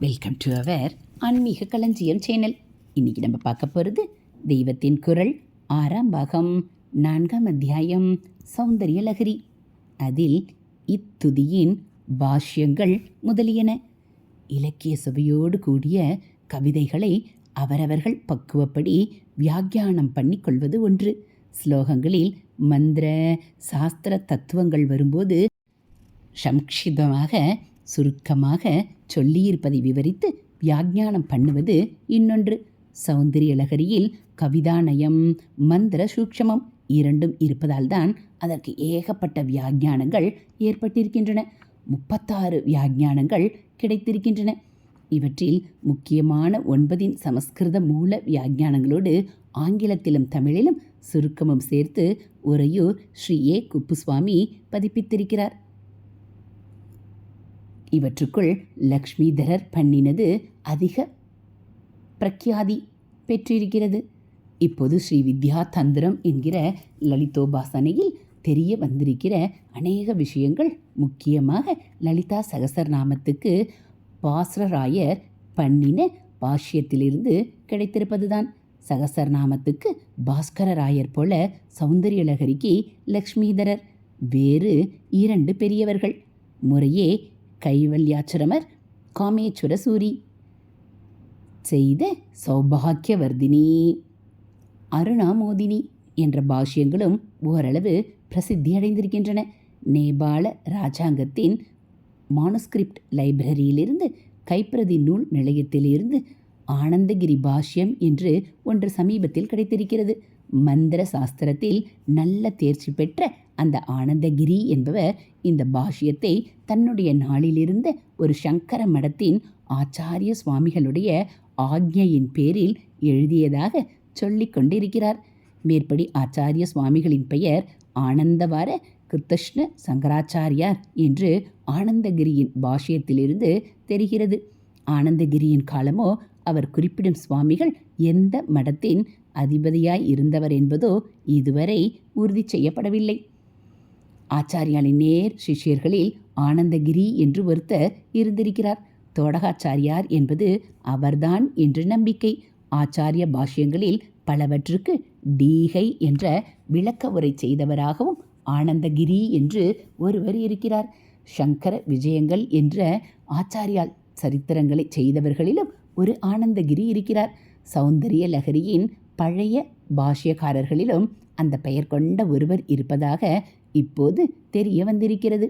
Welcome to our ஆன்மீக களஞ்சியம் channel இன்னைக்கு நம்ம பார்க்க போகிறது தெய்வத்தின் குரல் ஆறாம் பாகம் நான்காம் அத்தியாயம் சௌந்தரிய லகரி அதில் இத்துதியின் பாஷ்யங்கள் முதலியன. இலக்கிய சுவையோடு கூடிய கவிதைகளை அவரவர்கள் பக்குவப்படி வியாக்கியானம் பண்ணி கொள்வது ஒன்று. ஸ்லோகங்களில் மந்திர சாஸ்திர தத்துவங்கள் வரும்போது சம்க்ஷிதமாக சுருக்கமாக சொல்லியிருப்பதை விவரித்து வியாக்ஞானம் பண்ணுவது இன்னொன்று. சௌந்தரிய லகரியில் கவிதாநயம் மந்திர சூக்ஷமம் இரண்டும் இருப்பதால்தான் அதற்கு ஏகப்பட்ட வியாக்ஞானங்கள் ஏற்பட்டிருக்கின்றன. முப்பத்தாறு வியாக்ஞானங்கள் கிடைத்திருக்கின்றன. இவற்றில் முக்கியமான ஒன்பதின் சமஸ்கிருத மூல வியாக்ஞானங்களோடு ஆங்கிலத்திலும் தமிழிலும் சுருக்கமும் சேர்த்து உறையூர் ஸ்ரீ ஏ. குப்புசுவாமி பதிப்பித்திருக்கிறார். இவற்றுக்குள் லக்ஷ்மிதரர் பண்ணினது அதிக பிரக்யாதி பெற்றிருக்கிறது. இப்போது ஸ்ரீ வித்யா தந்திரம் என்கிற லலிதோபாசனையில் தெரிய வந்திருக்கிற அநேக விஷயங்கள் முக்கியமாக லலிதா சகசரநாமத்துக்கு பாஸ்ரராயர் பண்ணின பாஷ்யத்திலிருந்து கிடைத்திருப்பதுதான். சகசரநாமத்துக்கு பாஸ்கரராயர் போல சௌந்தரியலகரிக்கு லக்ஷ்மிதரர் வேறு இரண்டு பெரியவர்கள். முறையே கைவல்யாச்சிரமர் காமேஸ்வர சூரி. செய்த சௌபாகியவர்தினி அருணாமோதினி என்ற பாஷ்யங்களும் ஓரளவு பிரசித்தி அடைந்திருக்கின்றன நேபாள ராஜாங்கத்தின் மானுஸ்கிரிப்ட் லைப்ரரியிலிருந்து கைப்பிரதி நூல் நிலையத்திலிருந்து ஆனந்தகிரி பாஷ்யம் என்று ஒன்று சமீபத்தில் கிடைத்திருக்கிறது. மந்திர சாஸ்திரத்தில் நல்ல தேர்ச்சி பெற்ற அந்த ஆனந்தகிரி என்பவர் இந்த பாஷ்யத்தை தன்னுடைய நாளிலிருந்த ஒரு சங்கர மடத்தின் ஆச்சாரிய சுவாமிகளுடைய ஆக்ஞையின் பேரில் எழுதியதாக சொல்லிக் கொண்டிருக்கிறார். மேற்படி ஆச்சாரிய சுவாமிகளின் பெயர் ஆனந்தவார கிருத்தஷ்ண சங்கராச்சாரியார் என்று ஆனந்தகிரியின் பாஷ்யத்திலிருந்து தெரிகிறது. ஆனந்தகிரியின் காலமோ அவர் குறிப்பிடும் சுவாமிகள் எந்த மடத்தின் அதிபதியாய் இருந்தவர் என்பதோ இதுவரை உறுதி செய்யப்படவில்லை. ஆச்சாரியாலின் நேர் சிஷ்யர்களில் ஆனந்தகிரி என்று ஒருத்தர் இருந்திருக்கிறார். தோடகாச்சாரியார் என்பது அவர்தான் என்று நம்பிக்கை. ஆச்சாரிய பாஷ்யங்களில் பலவற்றுக்கு டீகை என்ற விளக்க உரை செய்தவராகவும் ஆனந்தகிரி என்று ஒருவர் இருக்கிறார். சங்கர விஜயங்கள் என்ற ஆச்சாரியால் சரித்திரங்களை செய்தவர்களிலும் ஒரு ஆனந்தகிரி இருக்கிறார். சௌந்தரிய லகரியின் பழைய பாஷ்யக்காரர்களிலும் அந்த பெயர் கொண்ட ஒருவர் இருப்பதாக இப்போது தெரிய வந்திருக்கிறது.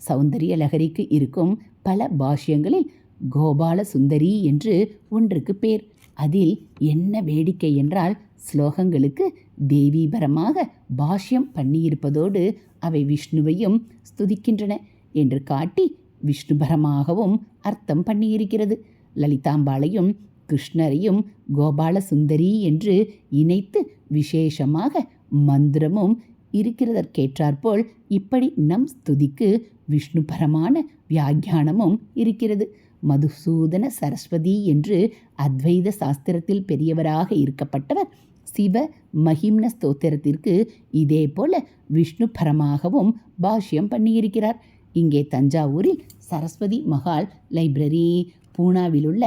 சௌந்தரிய லகரிக்கு இருக்கும் பல பாஷ்யங்களில் கோபால சுந்தரி என்று ஒன்றுக்கு பேர். அதில் என்ன வேடிக்கை என்றால் ஸ்லோகங்களுக்கு தேவீபரமாக பாஷ்யம் பண்ணியிருப்பதோடு அவை விஷ்ணுவையும் ஸ்துதிக்கின்றன என்று காட்டி விஷ்ணுபரமாகவும் அர்த்தம் பண்ணியிருக்கிறது. லலிதாம்பாளையும் கிருஷ்ணரையும் கோபால சுந்தரி என்று இணைத்து விசேஷமாக மந்திரமும் இருக்கிறதற்கேற்றாற்போல் இப்படி நம் ஸ்துதிக்கு விஷ்ணுபரமான வியாக்கியானமும் இருக்கிறது. மதுசூதன சரஸ்வதி என்று அத்வைத சாஸ்திரத்தில் பெரியவராக இருக்கப்பட்டவர் சிவ மகிம்ன ஸ்தோத்திரத்திற்கு இதே போல விஷ்ணு பரமாகவும் பாஷ்யம் பண்ணியிருக்கிறார். இங்கே தஞ்சாவூரில் சரஸ்வதி மகால் லைப்ரரி பூனாவில் உள்ள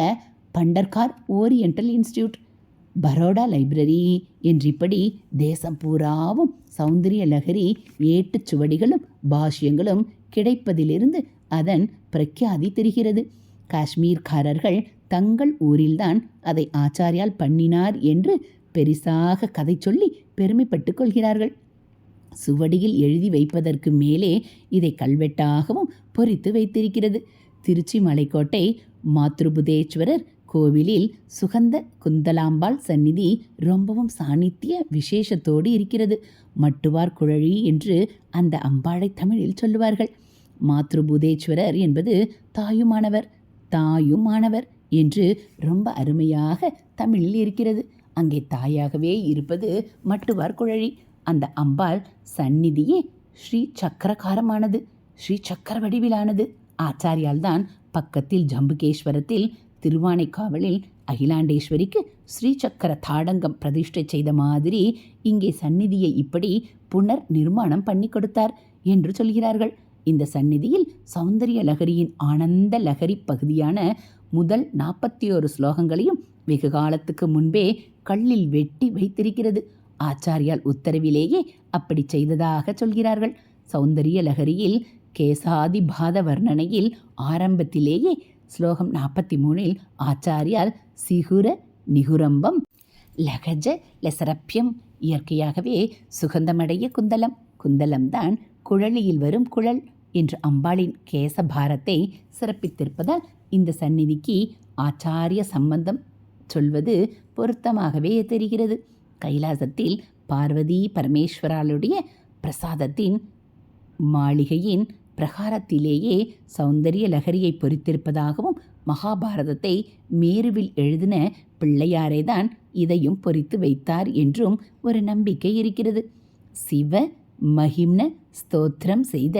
Bhandarkar oriental institute Baroda library என்றிப்படி தேசம் பூராவும் சௌந்தரிய லகரி ஏட்டுச் சுவடிகளும் பாஷ்யங்களும் கிடைப்பதிலிருந்து அதன் பிரக்யாதி தெரிகிறது. காஷ்மீர்காரர்கள் தங்கள் ஊரில்தான் அதை ஆச்சாரியால் பண்ணினார் என்று பெரிசாக கதை சொல்லி பெருமைப்பட்டு கொள்கிறார்கள். சுவடியில் எழுதி வைப்பதற்கு மேலே இதை கல்வெட்டாகவும் பொறித்து வைத்திருக்கிறது. திருச்சி மலைக்கோட்டை மாத்ருபுதேஸ்வரர் கோவிலில் சுகந்த குந்தலாம்பாள் சந்நிதி ரொம்பவும் சாணித்திய விசேஷத்தோடு இருக்கிறது. மட்டுவார் குழழி என்று அந்த அம்பாளை தமிழில் சொல்லுவார்கள். மாத்ருபூதேஸ்வரர் என்பது தாயுமானவர் தாயுமானவர் என்று ரொம்ப அருமையாக தமிழில் இருக்கிறது. அங்கே தாயாகவே இருப்பது மட்டுவார் குழழி. அந்த அம்பாள் சந்நிதியே ஸ்ரீ சக்கரகாரமானது ஸ்ரீ சக்கர வடிவிலானது ஆச்சாரியால் தான் பக்கத்தில் ஜம்புகேஸ்வரத்தில் திருவானைக்காவலில் அகிலாண்டேஸ்வரிக்கு ஸ்ரீசக்கர தாடங்கம் பிரதிஷ்டை செய்த மாதிரி இங்கே சந்நிதியை இப்படி புனர் நிர்மாணம் பண்ணி கொடுத்தார் என்று சொல்கிறார்கள். இந்த சந்நிதியில் சௌந்தரிய லகரியின் ஆனந்த லகரி பகுதியான முதல் நாற்பத்தி ஒரு ஸ்லோகங்களையும் வெகு காலத்துக்கு முன்பே கல்லில் வெட்டி வைத்திருக்கிறது. ஆச்சாரியால் உத்தரவிலேயே அப்படி செய்ததாக சொல்கிறார்கள். சௌந்தரிய லகரியில் கேசாதி பாத வர்ணனையில் ஆரம்பத்திலேயே ஸ்லோகம் நாற்பத்தி மூணில் ஆச்சாரியால் சிகுர நிகுரம்பம் லகஜ லசரப்பியம் இயற்கையாகவே சுகந்தமடைய குந்தலம் குந்தலம்தான் குழலியில் வரும் குழல் என்று அம்பாளின் கேசபாரத்தை சிறப்பித்திருப்பதால் இந்த சந்நிதிக்கு ஆச்சாரிய சம்பந்தம் சொல்வது பொருத்தமாகவே தெரிகிறது கைலாசத்தில் பார்வதி பரமேஸ்வராளுடைய பிரசாதத்தின் மாளிகையின் பிரகாரத்திலேயே சௌந்தரிய லகரியை பொறித்திருப்பதாகவும் மகாபாரதத்தை மேருவில் எழுதின பிள்ளையாரேதான் இதையும் பொறித்து வைத்தார் என்றும் ஒரு நம்பிக்கை இருக்கிறது. சிவ மகிம்ன ஸ்தோத்திரம் செய்த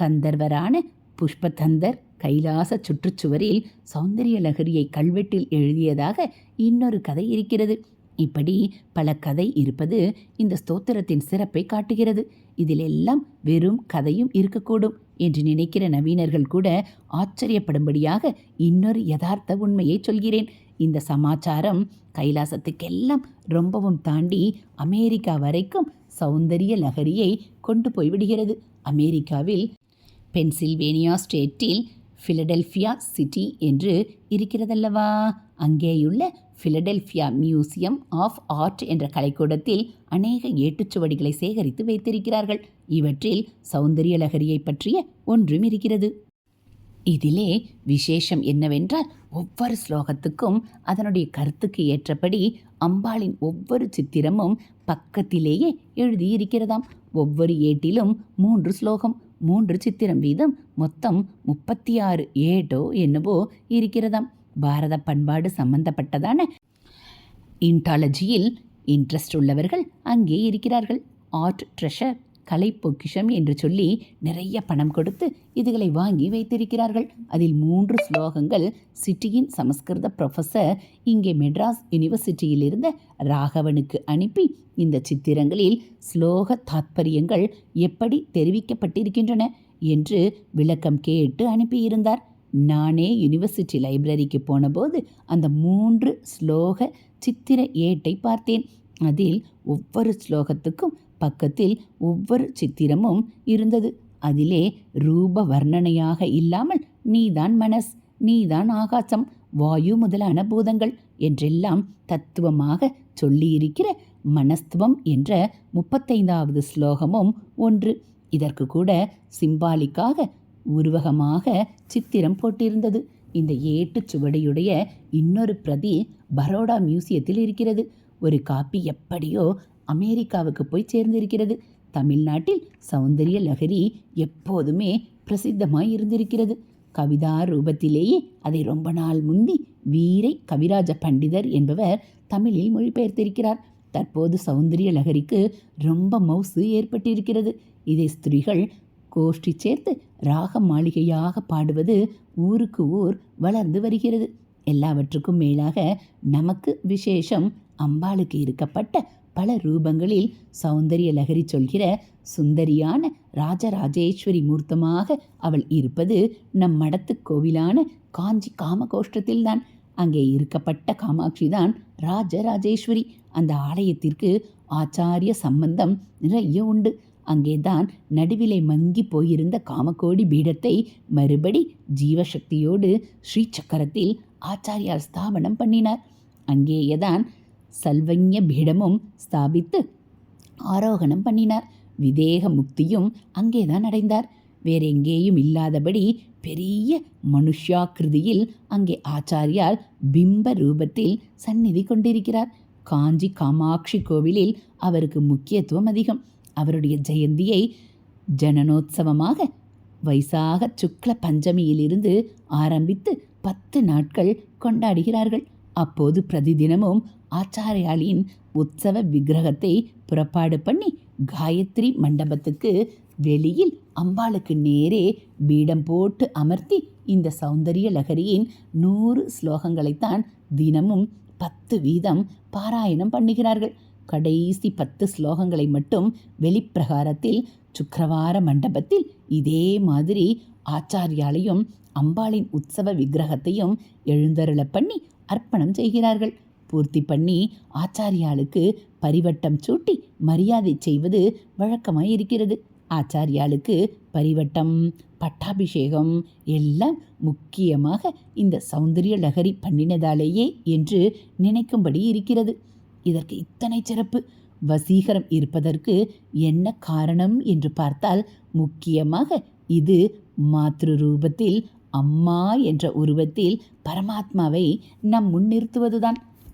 கந்தர்வரான புஷ்பதந்தர் கைலாச சுற்றுச்சுவரில் சௌந்தரிய லகரியை கல்வெட்டில் எழுதியதாக இன்னொரு கதை இருக்கிறது. இப்படி பல கதை இருப்பது இந்த ஸ்தோத்திரத்தின் சிறப்பை காட்டுகிறது. இதில் எல்லாம் வெறும் கதையும் இருக்கக்கூடும் என்று நினைக்கிற நவீனர்கள் கூட ஆச்சரியப்படும்படியாக இன்னொரு யதார்த்த உண்மையை சொல்கிறேன். இந்த சமாச்சாரம் கைலாசத்துக்கெல்லாம் ரொம்பவும் தாண்டி அமெரிக்கா வரைக்கும் சௌந்தரிய லகரியை கொண்டு போய்விடுகிறது. அமெரிக்காவில் பென்சில்வேனியா ஸ்டேட்டில் ஃபிலடெல்ஃபியா சிட்டி என்று இருக்கிறதல்லவா? அங்கேயுள்ள ஃபிலடெல்ஃபியா மியூசியம் ஆஃப் ஆர்ட் என்ற கலைக்கூடத்தில் அநேக ஏட்டுச்சுவடிகளை சேகரித்து வைத்திருக்கிறார்கள். இவற்றில் சௌந்தரிய லகரியை பற்றிய ஒன்றும் இருக்கிறது. இதிலே விசேஷம் என்னவென்றால் ஒவ்வொரு ஸ்லோகத்துக்கும் அதனுடைய கருத்துக்கு ஏற்றபடி அம்பாளின் ஒவ்வொரு சித்திரமும் பக்கத்திலேயே எழுதியிருக்கிறதாம். ஒவ்வொரு ஏட்டிலும் மூன்று ஸ்லோகம் மூன்று சித்திரம் வீதம் மொத்தம் முப்பத்தி ஆறு ஏட்டோ என்னவோ இருக்கிறதாம். பாரத பண்பாடு சம்பந்தப்பட்டதான இன்டாலஜியில் இன்ட்ரெஸ்ட் உள்ளவர்கள் அங்கே இருக்கிறார்கள். ஆர்ட் ட்ரெஷர் கலை பொக்கிஷம் என்று சொல்லி நிறைய பணம் கொடுத்து இதுகளை வாங்கி வைத்திருக்கிறார்கள். அதில் மூன்று ஸ்லோகங்கள் சிட்டியின் சமஸ்கிருத ப்ரொஃபஸர் இங்கே மெட்ராஸ் யூனிவர்சிட்டியில் இருந்த ராகவனுக்கு அனுப்பி இந்த சித்திரங்களில் ஸ்லோக தாத்பரியங்கள் எப்படி தெரிவிக்கப்பட்டிருக்கின்றன என்று விளக்கம் கேட்டு அனுப்பியிருந்தார். நானே யூனிவர்சிட்டி லைப்ரரிக்கு போனபோது அந்த மூன்று ஸ்லோக சித்திர ஏட்டை பார்த்தேன். அதில் ஒவ்வொரு ஸ்லோகத்துக்கும் பக்கத்தில் ஒவ்வொரு சித்திரமும் இருந்தது. அதிலே ரூப வர்ணனையாக இல்லாமல் நீதான் மனஸ் நீதான் ஆகாசம் வாயு முதலான பூதங்கள் என்றெல்லாம் தத்துவமாக சொல்லியிருக்கிற மனஸ்துவம் என்ற முப்பத்தைந்தாவது ஸ்லோகமும் ஒன்று. இதற்கு கூட சிம்பாலிக்காக உருவகமாக சித்திரம் போட்டிருந்தது. இந்த ஏட்டு சுவடியுடைய இன்னொரு பிரதி பரோடா மியூசியத்தில் இருக்கிறது. ஒரு காப்பி எப்படியோ அமெரிக்காவுக்கு போய் சேர்ந்திருக்கிறது. தமிழ்நாட்டில் சௌந்தரிய லகரி எப்போதுமே பிரசித்தமாய் இருந்திருக்கிறது. கவிதா ரூபத்திலேயே அதை ரொம்ப நாள் முந்தி வீரை கவிராஜ பண்டிதர் என்பவர் தமிழில் மொழிபெயர்த்திருக்கிறார். தற்போது சௌந்தரிய லகரிக்கு ரொம்ப மவுசு ஏற்பட்டிருக்கிறது. இதை ஸ்திரீகள் கோஷ்டி சேர்த்து ராக மாளிகையாக பாடுவது ஊருக்கு ஊர் வளர்ந்து வருகிறது. எல்லாவற்றுக்கும் மேலாக நமக்கு விசேஷம் அம்பாளுக்கு இருக்கப்பட்ட பல ரூபங்களில் சௌந்தரிய லகரி சொல்கிற சுந்தரியான ராஜராஜேஸ்வரி மூர்த்தமாக அவள் இருப்பது நம் மடத்து கோவிலான காஞ்சி காமகோஷ்டத்தில்தான். அங்கே இருக்கப்பட்ட காமாட்சி தான் ராஜராஜேஸ்வரி. அந்த ஆலயத்திற்கு ஆச்சாரிய சம்பந்தம் நிறைய உண்டு. அங்கேதான் நடுவிலை மங்கி போயிருந்த காமகோடி பீடத்தை மறுபடி ஜீவசக்தியோடு ஸ்ரீ சக்கரத்தில் ஆச்சாரியார் ஸ்தாபனம் பண்ணினார். அங்கேயேதான் சல்வஞ பீடமும் ஸ்தாபித்து ஆரோகணம் பண்ணினார். விதேக முக்தியும் அங்கேதான் அடைந்தார். வேற எங்கேயும் இல்லாதபடி பெரிய மனுஷாக்கிருதியில் அங்கே ஆச்சாரியார் பிம்ப ரூபத்தில் சந்நிதி கொண்டிருக்கிறார். காஞ்சி காமாட்சி கோவிலில் அவருக்கு முக்கியத்துவம் அதிகம். அவருடைய ஜெயந்தியை ஜனனோத்சவமாக வைசாக சுக்ல பஞ்சமியிலிருந்து ஆரம்பித்து பத்து நாட்கள் கொண்டாடுகிறார்கள். அப்போது பிரதிதினமும் ஆச்சாரியாளின் உற்சவ விக்கிரகத்தை புறப்பாடு பண்ணி காயத்ரி மண்டபத்துக்கு வெளியில் அம்பாளுக்கு நேரே பீடம் போட்டு அமர்த்தி இந்த சௌந்தரிய லகரியின் நூறு ஸ்லோகங்களைத்தான் தினமும் பத்து வீதம் பாராயணம் பண்ணுகிறார்கள். கடைசி பத்து ஸ்லோகங்களை மட்டும் வெளிப்பிரகாரத்தில் சுக்கரவார மண்டபத்தில் இதே மாதிரி ஆச்சாரியாலையும் அம்பாளின் உற்சவ விக்கிரகத்தையும் எழுந்தருள பண்ணி அர்ப்பணம் செய்கிறார்கள். பூர்த்தி பண்ணி ஆச்சாரியாளுக்கு பரிவட்டம் சூட்டி மரியாதை செய்வது வழக்கமாய் இருக்கிறது ஆச்சாரியாளுக்கு பரிவட்டம் பட்டாபிஷேகம் எல்லாம் முக்கியமாக இந்த சௌந்தரிய லகரி பண்ணினதாலேயே என்று நினைக்கும்படி இருக்கிறது. இதற்கு இத்தனை சிறப்பு. வசீகரம் இருப்பதற்கு என்ன காரணம் என்று பார்த்தால் முக்கியமாக இது மாத்ரு ரூபத்தில் அம்மா என்ற உருவத்தில் பரமாத்மாவை நம் முன்னிறுத்துவதுதான்.